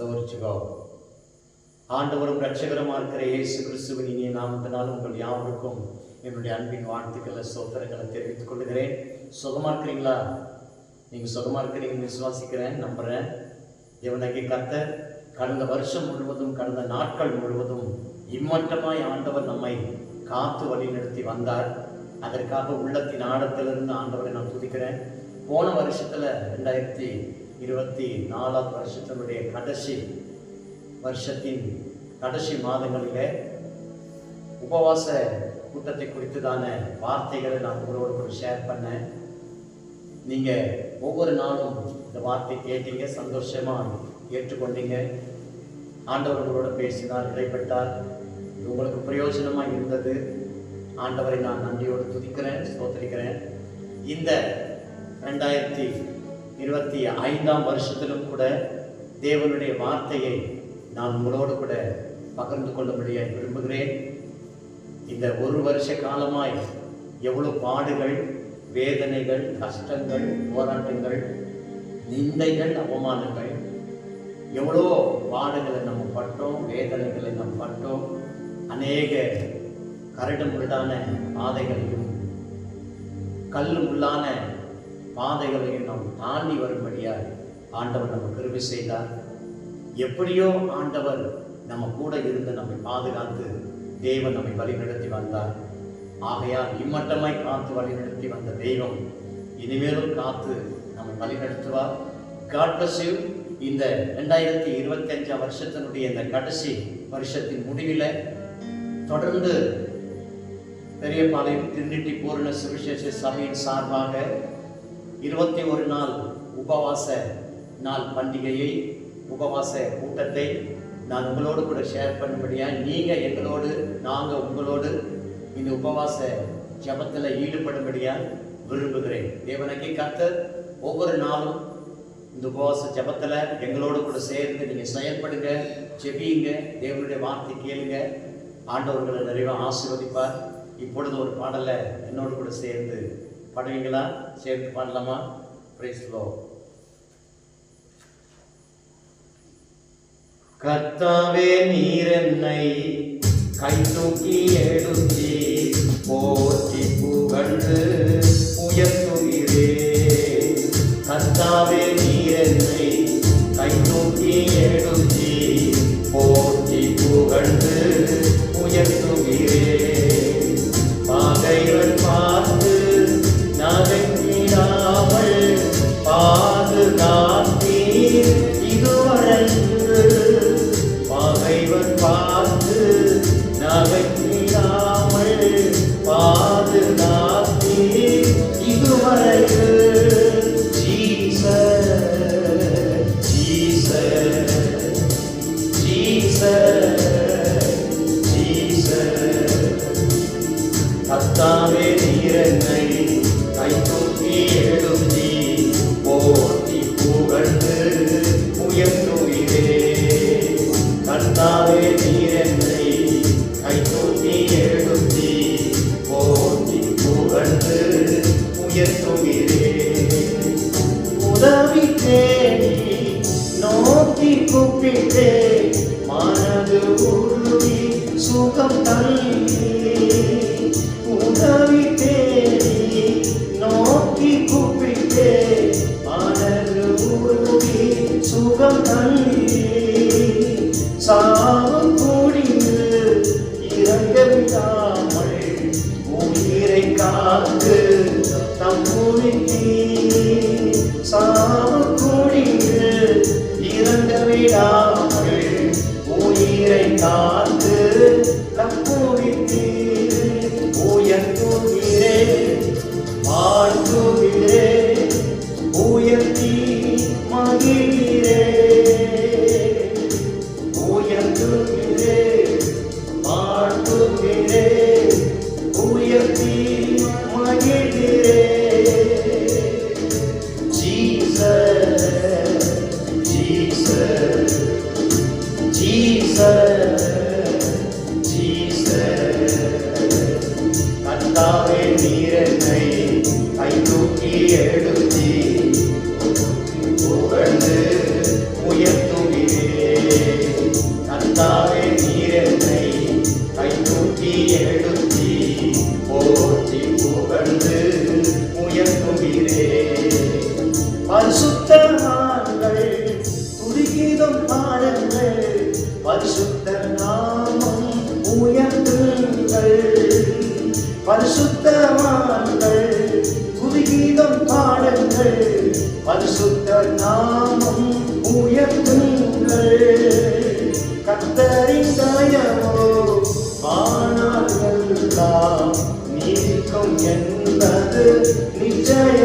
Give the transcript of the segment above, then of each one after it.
ஸ்லோரிச்சுக்கோ ஆண்டவரும் ரட்சகரமாக இருக்கிற இயேசு கிறிஸ்துவின் இனிய நாமத்தினால் உங்கள் யாவருக்கும் என்னுடைய அன்பின் வாழ்த்துக்களை சோத்திரங்களை தெரிவித்துக் கொள்கிறேன். சுகமாக இருக்கிறீங்களா? நீங்கள் சுகமாக இருக்கிறீங்கன்னு விசுவாசிக்கிறேன் நம்புகிறேன் இவனுக்கு கத்த கடந்த வருஷம் முழுவதும் கடந்த நாட்கள் முழுவதும் இம்மட்டமாய் ஆண்டவர் நம்மை காத்து வழிநடத்தி வந்தார். அதற்காக உள்ளத்தின் ஆழத்திலிருந்து ஆண்டவரை நான் துதிக்கிறேன். போன வருஷத்தில் ரெண்டாயிரத்தி இருபத்தி நாலாவது வருஷத்தினுடைய கடைசி வருஷத்தின் கடைசி மாதங்களில் உபவாச கூட்டத்தை குறித்துதான வார்த்தைகளை நான் உங்களோட கூட ஷேர் பண்ணேன். நீங்கள் ஒவ்வொரு நாளும் இந்த வார்த்தை கேட்டீங்க சந்தோஷமாக ஏற்றுக்கொண்டீங்க. ஆண்டவர் உங்களோட பேசினார் இடைப்பட்டார். இது உங்களுக்கு பிரயோஜனமாக இருந்தது. ஆண்டவரை நான் நன்றியோடு துதிக்கிறேன் ஸ்தோத்திரிக்கிறேன். இந்த ரெண்டாயிரத்தி இருபத்தி ஐந்தாம் வருஷத்திலும் கூட தேவனுடைய வார்த்தையை நான் உங்களோடு கூட பகிர்ந்து கொள்ளும்படியாக விரும்புகிறேன். இந்த ஒரு வருஷ காலமாய் எவ்வளோ பாடுகள் வேதனைகள் கஷ்டங்கள் போராட்டங்கள் நிந்தைகள் அவமானங்கள் எவ்வளோ பாடுகளை நம்ம பட்டோம் வேதனைகளை நம்ம பட்டோம் அநேக கரடு முரடான பாதைகளையும் கல் முள்ளான பாதைகளையும் நாம் தாண்டி வரும்படியாக ஆண்டவர் நம்ம கருவி செய்தார். எப்படியோ ஆண்டவர் நம்ம கூட இருந்து நம்மை பாதுகாத்து தேவன் நம்மை வழிநடத்தி வந்தார். ஆகையால் இம்மட்டமாய் காத்து வழிநடத்தி வந்த தெய்வம் இனிமேலும் காத்து நம்மை வழிநடத்துவார். காட் இந்த ரெண்டாயிரத்தி இருபத்தி அஞ்சாம் வருஷத்தினுடைய இந்த கடைசி வருஷத்தின் முடிவில் தொடர்ந்து பெரியபாளையம் திருநிட்டி பூரண சுவிசேஷ சபையின் சார்பாக இருபத்தி ஒரு நாள் உபவாச நாள் பண்டிகையை உபவாச கூட்டத்தை நான் உங்களோடு கூட ஷேர் பண்ணும்படியா நீங்கள் எங்களோடு நாங்கள் உங்களோடு இந்த உபவாச ஜபத்தில் ஈடுபடும்படியா விரும்புகிறேன். தேவனுக்கு கர்த்தர் ஒவ்வொரு நாளும் இந்த உபவாச ஜபத்தில் எங்களோடு கூட சேர்ந்து நீங்கள் செயல்படுங்க ஜெபியுங்க தேவனுடைய வார்த்தை கேளுங்க. ஆண்டவர்களை நிறைவாக ஆசீர்வதிப்பார். இப்பொழுது ஒரு பாடலை என்னோடு கூட சேர்ந்து பாடுவீங்களா? சேர்த்து பண்ணலாமா பிரைஸ்லோ கர்த்தாவே நீர் என்னை கை தூக்கி எடுத்தி போற்றி புகழ்ந்து உயர்த்துகிறே கர்த்தாவே நீர் என்னை Oh. உயிரை காத்து தம் சாவு பரிசுத்த நாமம் உயர்த்துங்கள். கத்தரின் தயமோ வானாலெல்லாம் நீக்கும் என்பது நிச்சயமே.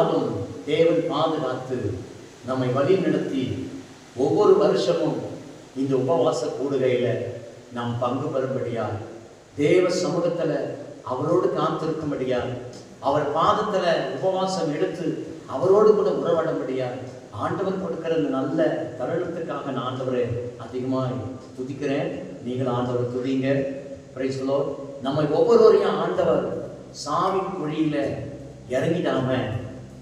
நாளும் தேவன் பாதுகாத்து நம்மை வழி நடத்தி ஒவ்வொரு வருஷமும் இந்த உபவாச கூடுகையில் நாம் பங்கு பெறும்படியால் தேவ சமூகத்துல அவரோடு காத்திருக்கும்படியால் அவர் பாதத்தில் உபவாசம் எடுத்து அவரோடு கூட உறவாடும்படியால் ஆண்டவர் கொடுக்கிற இந்த நல்ல தருணத்துக்காக நான் ஆண்டவரை அதிகமாக துதிக்கிறேன். நீங்கள் ஆண்டவர் துதிங்க. சொல்லோ நம்மை ஒவ்வொருவரையும் ஆண்டவர் சாமி மொழியில் இறங்கிடாம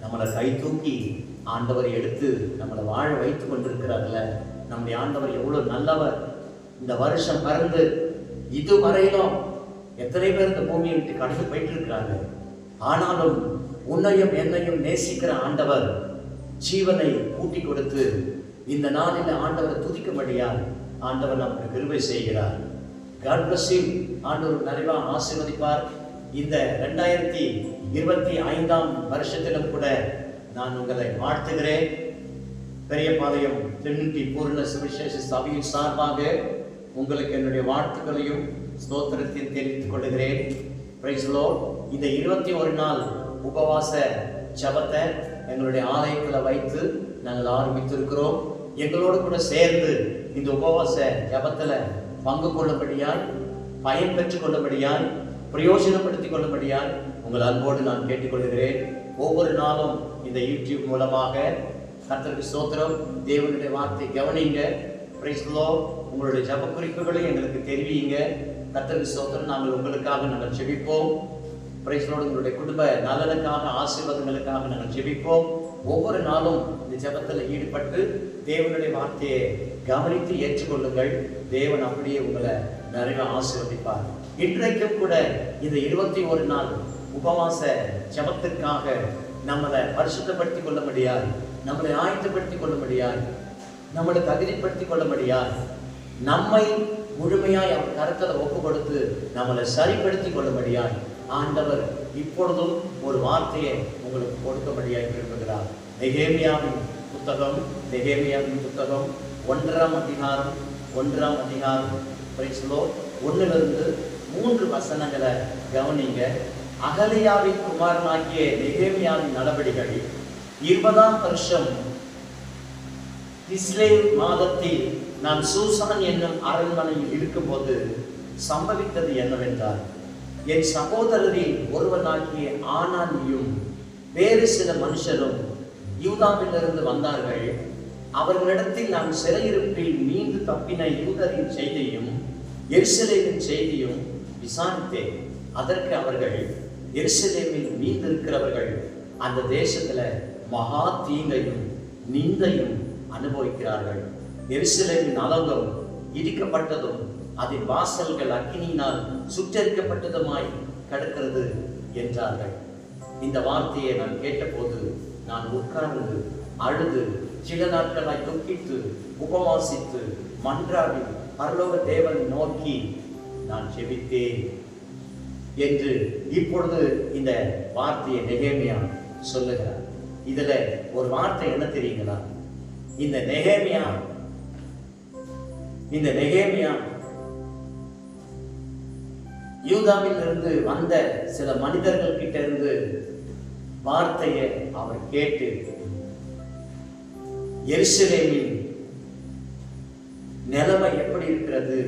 நம்மளை கை தூக்கி ஆண்டவர் எடுத்து நம்மளை வாழ வைத்து கொண்டிருக்கிறார்ல. நம்முடைய ஆண்டவர் எவ்வளோ நல்லவர். இந்த வருஷம் பிறந்து இதுவரையிலும் எத்தனை பேர் இந்த பூமியை விட்டு கடந்து போயிட்டு இருக்கிறாங்க ஆனாலும் உன்னையும் என்னையும் நேசிக்கிற ஆண்டவர் ஜீவனை கூட்டி கொடுத்து இந்த நாளில் ஆண்டவரை துதிக்கும்படியால் ஆண்டவர் நமக்கு கிருபை செய்கிறார். காட் ஆண்டவர் நிறைவா ஆசீர்வதிப்பார். இந்த ரெண்டாயிரத்தி இருபத்தி ஐந்தாம் வருஷத்திலும் கூட நான் உங்களை வாழ்த்துகிறேன். பெரியபாளையம் திருநூற்றி பூர்ண சுவிசேஷ சபையின் சார்பாக உங்களுக்கு என்னுடைய வாழ்த்துக்களையும் ஸ்தோத்திரத்தையும் தெரிவித்துக் கொள்கிறேன் Praise இந்த இருபத்தி ஒரு நாள் உபவாச ஜபத்தை எங்களுடைய ஆலயத்தில் வைத்து நாங்கள் ஆரம்பித்திருக்கிறோம். எங்களோடு கூட சேர்ந்து இந்த உபவாச ஜபத்தில் பங்கு கொள்ளும்படியாய் பயன் பெற்றுக் கொள்ளும்படியாய் பிரயோஜனப்படுத்திக் கொள்ளும்படியால் உங்கள் அன்போடு நான் கேட்டுக்கொள்கிறேன். ஒவ்வொரு நாளும் இந்த யூடியூப் மூலமாக கர்த்தருக்கு சோத்திரம் தேவனுடைய வார்த்தை கவனிங்க பிரைஸ்லோ உங்களுடைய ஜப குறிப்புகளை எங்களுக்கு தெரிவிங்க கர்த்தருக்கு சோத்திரம் நாங்கள் உங்களுக்காக நாங்கள் ஜெபிப்போம். பிரைஸ்லோடு உங்களுடைய குடும்ப நலனுக்காக ஆசீர்வாதங்களுக்காக நாங்கள் ஜெபிப்போம். ஒவ்வொரு நாளும் இந்த ஜெபத்தில் ஈடுபட்டு தேவனுடைய வார்த்தையை கவனித்து ஏற்றுக்கொள்ளுங்கள். தேவன் அப்படியே உங்களை நிறைய ஆசீர்வதிப்பார். இன்றைக்கும் கூட இந்த இருபத்தி ஒரு நாள் உபவாச ஜபத்திற்காக நம்மளை பரிசுத்தப்படுத்திக் கொள்ள முடியாது நம்மளை ஆயத்தப்படுத்திக் கொள்ள முடியாது நம்மளை தகுதிப்படுத்திக் கொள்ள முடியாது நம்மை முழுமையாய் அவர் கருத்தில் ஒப்பு கொடுத்து நம்மளை சரிப்படுத்திக் கொள்ள முடியாது ஆண்டவர் இப்பொழுதும் ஒரு வார்த்தையை உங்களுக்கு கொடுக்கும்படியாய் விரும்புகிறார். நெகேமியாவின் புத்தகம் நெகேமியாவின் புத்தகம் ஒன்றாம் அதிகாரம் ஒன்றாம் அதிகாரம். ஒன்றிலிருந்து மூன்று வசனங்களை கவனிங்க. அகலியாவின் குமாரனாகிய நெகேமியாவின் நடவடிக்கை இருபதாம் வருஷம் இஸ்ரேல் மாதத்தில் நான் சூசான் என்னும் அரண்மனையில் இருக்கும்போது சம்பவித்தது என்னவென்றால் என் சகோதரரில் ஒருவனாகிய ஆனானியும் வேறு சில மனுஷரும் யூதாவிலிருந்து வந்தார்கள். அவர்களிடத்தில் நான் சிறையிருப்பில் மீண்டு தப்பின யூதரின் செய்தியும் எருசலேமின் செய்தியும் விசாரித்தேன் அதற்கு அவர்கள் எருசலேமில் மீந்திருக்கிறவர்கள் அந்த தேசத்துல மகா தீங்கையும் நிந்தையும் அனுபவிக்கிறார்கள். எருசலேமின் அலங்கம் இடிக்கப்பட்டதும் அதன் வாசல்கள் அக்கினியினால் சுற்றரிக்கப்பட்டதுமாய் கிடக்கிறது என்றார்கள். இந்த வார்த்தையை நான் கேட்டபோது நான் உட்கார்ந்து அழுது சில நாட்களாய் துக்கித்து உபவாசித்து மன்றாடி பரலோக தேவன் நோக்கி நான் செபித்தேன் என்று இப்பொழுது இந்த வார்த்தையை நெகேமியா சொல்லுகிறார். இதுல ஒரு வார்த்தை என்ன தெரியுங்களா? இந்த நெகேமியா இந்த நெகேமியா யூதாவில் இருந்து வந்த சில மனிதர்கள் கிட்ட இருந்து வார்த்தையை அவர் கேட்டு எருசலேமின் நிலைமை எப்படி இருக்கிறது?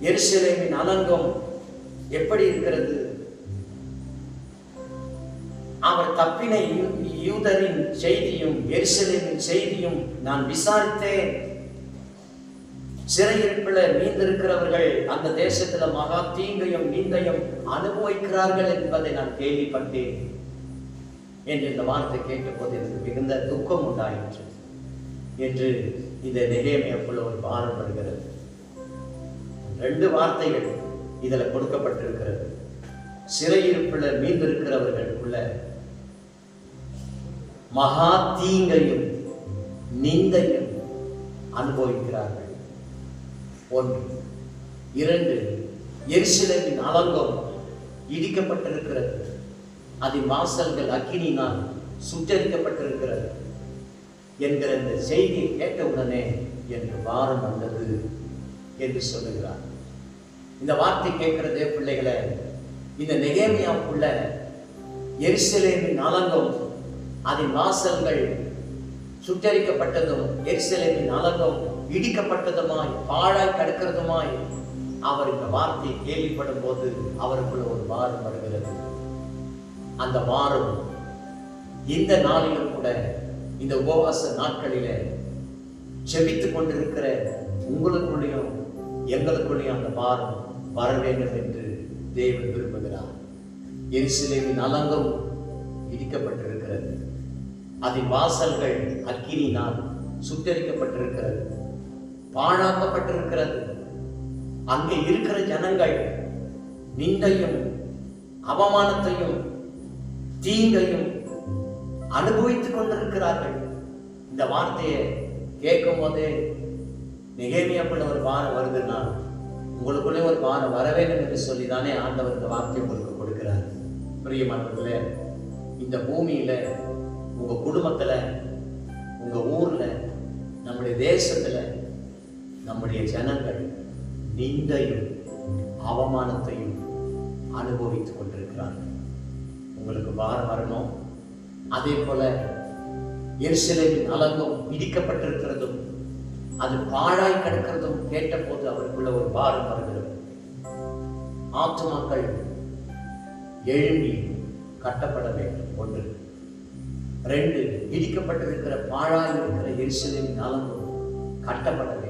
எருசலேமின் அலங்கம் எப்படி இருக்கிறது? அவர் தப்பின யூதரின் செய்தியும் எருசலேமின் செய்தியும் நான் விசாரித்தேன். சிறையிருப்பில் மீந்திருக்கிறவர்கள் அந்த தேசத்துல மகா தீங்கையும் நீந்தையும் அனுபவிக்கிறார்கள் என்பதை நான் கேள்விப்பட்டேன் என்று இந்த வார்த்தை கேட்டபோது எனக்கு மிகுந்த துக்கம் உண்டாயிற்று. என்று இந்த நெகேமியாக்குள்ள ஒரு பாரம் வருகிறது ரெண்டு வார்த்தைகள் இதில் கொடுக்கப்பட்டிருக்கிறது. சிறையிருப்பில் மீந்திருக்கிறவர்களுக்குள்ள மகா தீங்கையும் நிந்தையும் அனுபவிக்கிறார்கள். ஒன்று. இரண்டு. எருசலேமின் அலங்கம் இடிக்கப்பட்டிருக்கிறது. அதன் வாசல்கள் அக்கினினால் சுற்றரிக்கப்பட்டிருக்கிறது என்கிற இந்த செய்தியை கேட்டவுடனே என்று வாரம் வந்தது என்று சொல்லுகிறார். இந்த வார்த்தை கேட்கிறதே பிள்ளைகளை. இந்த நெகேமியாவுக்குள்ள எரிசலேமின் நலங்கம் அதன் வாசல்கள் சுட்டரிக்கப்பட்டதும் எரிசலேமின் நலங்கம் இடிக்கப்பட்டதுமாய் பாழாய் கிடக்கிறதுமாய் அவர் இந்த வார்த்தையை கேள்விப்படும் போது அவருக்குள்ள ஒரு வாரம் வருகிறது. அந்த வாரம் இந்த நாளிலும் கூட இந்த உபவாச நாட்களில செபித்துக் கொண்டிருக்கிற உங்களுக்குள்ளேயும் எங்களுக்குள்ளேயும் அந்த பாரம் வர வேண்டும் என்று தேவன் விரும்புகிறார். எருசலேமின் அலங்கம் இடிக்கப்பட்டிருக்கிறது. அதன் வாசல்கள் அக்கினியினால் சுட்டரிக்கப்பட்டிருக்கிறது. பாழாக்கப்பட்டிருக்கிறது. அங்கே இருக்கிற ஜனங்கள் நிந்தையும் அவமானத்தையும் தீங்கையும் அனுபவித்துக் கொண்டிருக்கிறார்கள். இந்த வார்த்தையை கேட்கும் போதே நிகழ்மையப்பட ஒரு வாரம் வருதுன்னா உங்களுக்குள்ளே ஒரு வாரம் வர வேண்டும் என்று சொல்லி தானே ஆண்டவர் இந்த வார்த்தையை உங்களுக்கு கொடுக்கிறார். பிரியமானவர்களே இந்த பூமியில உங்க குடும்பத்துல உங்க ஊர்ல நம்முடைய தேசத்துல நம்முடைய ஜனங்கள் நிந்தையும் அவமானத்தையும் அனுபவித்துக் கொண்டிருக்கிறார்கள். உங்களுக்கு வாரம் வரணும். அதே போல எருசலேமின் அலங்கம் இடிக்கப்பட்டிருக்கிறதும் அது பாழாய் கிடக்கிறதும் கேட்டபோது அவருக்குள்ள ஒரு பாரம் வருகிறது. ஆத்துமாக்கள் எழும்பி கட்டப்பட வேண்டும். ஒன்று. ரெண்டு. இடிக்கப்பட்டிருக்கிற பாழாய் இருக்கிற எரிசலின் அலங்கம் கட்டப்பட வேண்டும்.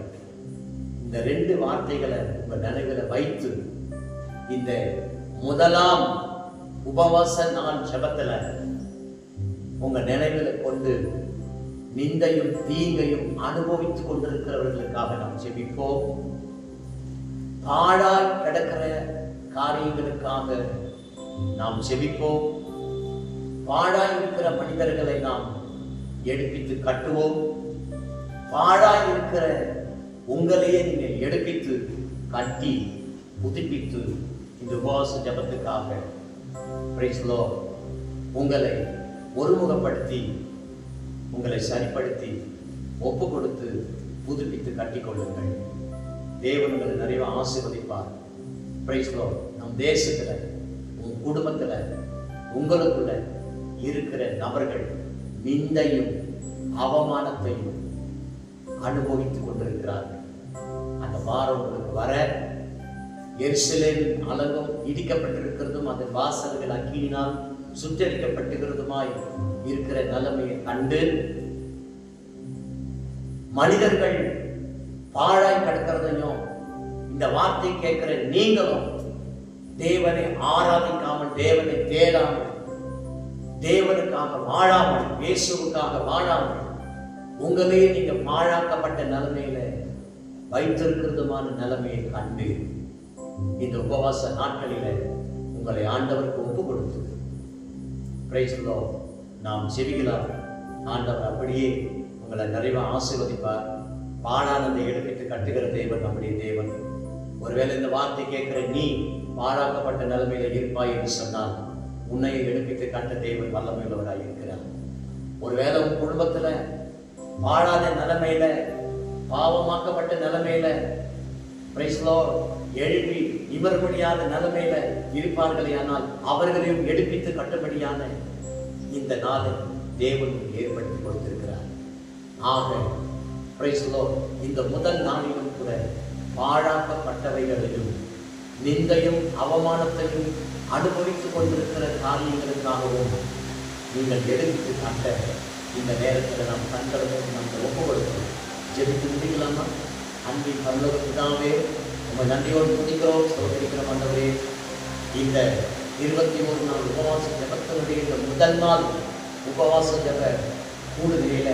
இந்த ரெண்டு வார்த்தைகளை உங்க நினைவில் வைத்து இந்த முதலாம் உபவாச நாள் ஜெபத்துல உங்க நினைவில் கொண்டு நிந்தையும் தீங்கையும் அனுபவித்துக் கொண்டிருக்கிறவர்களுக்காக நாம் ஜெபிப்போம். பாழாய் கிடக்கிற காரியங்களுக்காக நாம் ஜெபிப்போம். பாழாய் இருக்கிற மனிதர்களை நாம் எடுப்பித்து கட்டுவோம். பாழாய் இருக்கிற உங்களையே நீங்கள் எடுப்பித்து கட்டி புதுப்பித்து இந்த உபவாச ஜபத்துக்காக உங்களை ஒருமுகப்படுத்தி உங்களை சரிப்படுத்தி ஒப்பு கொடுத்து புதுப்பித்து கட்டிக்கொள்ளுங்கள். தேவன் உங்களை நிறைய ஆசீர்வதிப்பார். பிரைஸ்லோ நம் தேசத்தில் உன் குடும்பத்தில் உங்களுக்குள்ள இருக்கிற நபர்கள் நிந்தையும் அவமானத்தையும் அனுபவித்துக் கொண்டிருக்கிறார்கள். அந்த வாரம் உங்களுக்கு வர எருசலேமின் அலங்கம் இடிக்கப்பட்டிருக்கிறதும் அதன் வாசல்கள் அக்கினினால் சுத்தரிக்கப்பட்டுகிறதுமாய் இருக்கிற நிலைமையை கண்டு மனிதர்கள் பாழாய் கிடக்கிறதையும் இந்த வார்த்தை கேட்கிற நீங்களும் தேவனை ஆராதிக்காமல் தேவனை தேடாமல் தேவனுக்காக வாழாமல் இயேசுவுக்காக வாழாமல் உங்களையே நீங்க பாழாக்கப்பட்ட நிலைமையில வைத்திருக்கிறதுமான நிலைமையை கண்டு இந்த உபவாச நாட்களில உங்களை ஆண்டவருக்கு ஒப்பு கொடுத்து பிரைஸ்லோ நாம் செவிகளார் ஆண்டவர் அப்படியே உங்களை நிறைவாக ஆசீர்வதிப்பார். பாழானதை எடுப்பித்து கட்டுகிற தேவன் நம்முடைய தேவன். ஒருவேளை இந்த வார்த்தை கேட்கிற நீ பாழாக்கப்பட்ட நிலைமையில இருப்பாய் என்று சொன்னால் உன்னை எழுப்பித்து கட்ட தேவன் வல்லமையுள்ளவராக இருக்கிறார். ஒருவேளை உன் குடும்பத்துல பாழாத நிலைமையில பாவமாக்கப்பட்ட நிலைமையில பிரைஸ்லோ எழுப்பி இவர் நிலைமையில இருப்பார்களே ஆனால் அவர்களையும் எடுப்பித்து கட்டும்படியான இந்த நாளை தேவன் ஏற்படுத்தி கொடுத்திருக்கிறார். ஆக பிரைஸ்லோ இந்த முதல் நாளிலும் கூட பாழாக்கப்பட்டவைகளிலும் நிந்தையும் அவமானத்தையும் அனுபவித்துக் கொண்டிருக்கிற காரியங்களுக்காகவும் நீங்கள் எடுத்து காட்ட இந்த நேரத்தில் நாம் கண்களும் நம்ம ஒப்பு கொடுக்கிறோம் ஜெபித்து முடிக்கலாமா அன்பின் பரலோக பிதாவே உங்க நன்றியோடு துணிக்கிறோம் சோதரிக்கிறோம் ஆண்டவரே இந்த இருபத்தி ஒரு நாள் உபவாச ஜபத்தினுடைய இந்த முதல் நாள் உபவாச ஜப கூடுதலில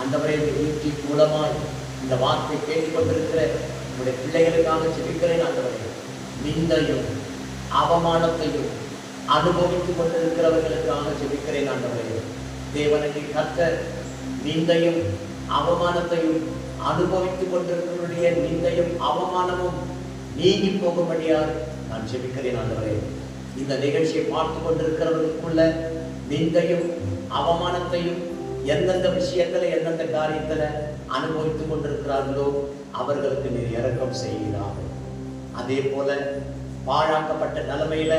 ஆண்டவரே இந்த யூடியூப் மூலமாய் இந்த வார்த்தை கேட்டுக்கொண்டிருக்கிற உங்களுடைய பிள்ளைகளுக்காக ஜெபிக்கிறேன் ஆண்டவரே நிந்தையும் அவமானத்தையும் அனுபவித்துக் கொண்டிருக்கிறவர்களுக்காக ஜெபிக்கிறேன் ஆண்டவரே தேவனுக்கு கத்த நிந்தையும் அவமானத்தையும் அனுபவித்துக் கொண்டிருக்கிறவருடைய நிந்தையும் அவமானமும் நீங்கி போகும்படியால் நான் ஜெபிக்கிறேன் ஆண்டவரே. இந்த நிகழ்ச்சியை பார்த்து கொண்டிருக்கிறவர்களுக்குள்ள நிந்தையும் அவமானத்தையும் எந்தெந்த விஷயத்துல எந்தெந்த காரியத்துல அனுபவித்துக் கொண்டிருக்கிறார்களோ அவர்களுக்கு நீர் இறக்கம் செய்கிறார்கள் அதே போல பாழாக்கப்பட்ட நிலைமையில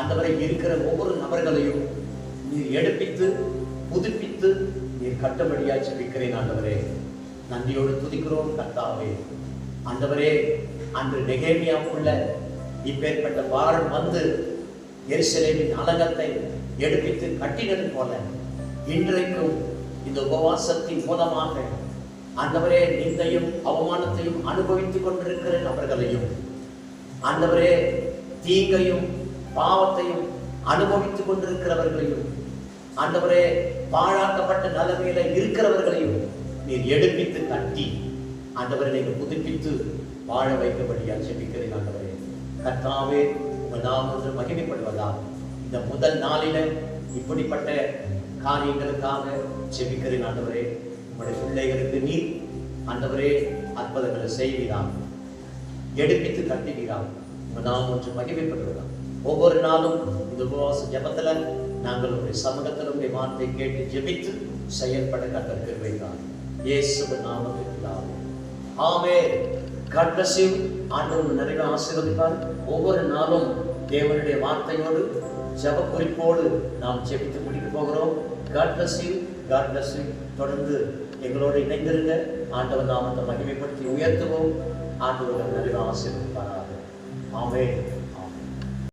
அந்தவரை இருக்கிற ஒவ்வொரு நபர்களையும் நீர் எடுப்பித்து புதுப்பித்து நீர் கட்டபடியா ஜெபிக்கிறேன் ஆண்டவரே. நன்றியோடு துதிக்கிறோம் கர்த்தாவே. ஆண்டவரே அன்று நெகேமியாவுக்குள்ள இப்பேற்பட்ட பாரம் வந்து எரிசலேமின் அலங்கத்தை எடுப்பித்து கட்டினது போல இன்றைக்கும் இந்த உபவாசத்தின் மூலமாக ஆண்டவரே நிந்தையும் அவமானத்தையும் அனுபவித்துக் கொண்டிருக்கிற நபர்களையும் ஆண்டவரே தீங்கையும் பாவத்தையும் அனுபவித்துக் கொண்டிருக்கிறவர்களையும் ஆண்டவரே பாழாக்கப்பட்ட நிலைமையில இருக்கிறவர்களையும் நீர் எடுப்பித்து கட்டி ஆண்டவரை நீங்கள் புதுப்பித்து வாழ வைக்கபடியா ஜெபிக்கிறேன் ஆண்டவரே. கர்த்தாவே உங்க நாமத்தை மகிமைப்படுவதா இந்த முதல் நாளில இப்படிப்பட்ட காரியங்களுக்காக செபிக்கிறேன் ஆண்டவரே. உங்களுடைய பிள்ளைகளுக்கு நீர் ஆண்டவரே அற்புதங்களை செய்வீராம். எடுப்பித்து கட்டுவீராம். நாம் ஒன்று மகிமைப்படுவதாம் ஒவ்வொரு நாளும் இந்த உபவாச ஜபத்துல நாங்கள் உங்களுடைய சமூகத்தில் உங்களுடைய வார்த்தை கேட்டு ஜெபித்து செயல்பட கத்தர் இயேசுவின் நாமத்தில் ஆமே God bless you. ஆண்டவர் நிறைய ஆசீர்வதிப்பார். ஒவ்வொரு நாளும் தேவனுடைய வார்த்தையோடு ஜப குறிப்போடு நாம் ஜெபித்து முடிக்க போகிறோம். God bless you. God bless you. தொடர்ந்து எங்களோடு இணைந்திருங்க. ஆண்டவர் நாமத்தை மகிமைப்படுத்தி உயர்த்துவோம். ஆண்டவர் நிறைய ஆசீர்வதிப்பாராக. ஆமென்.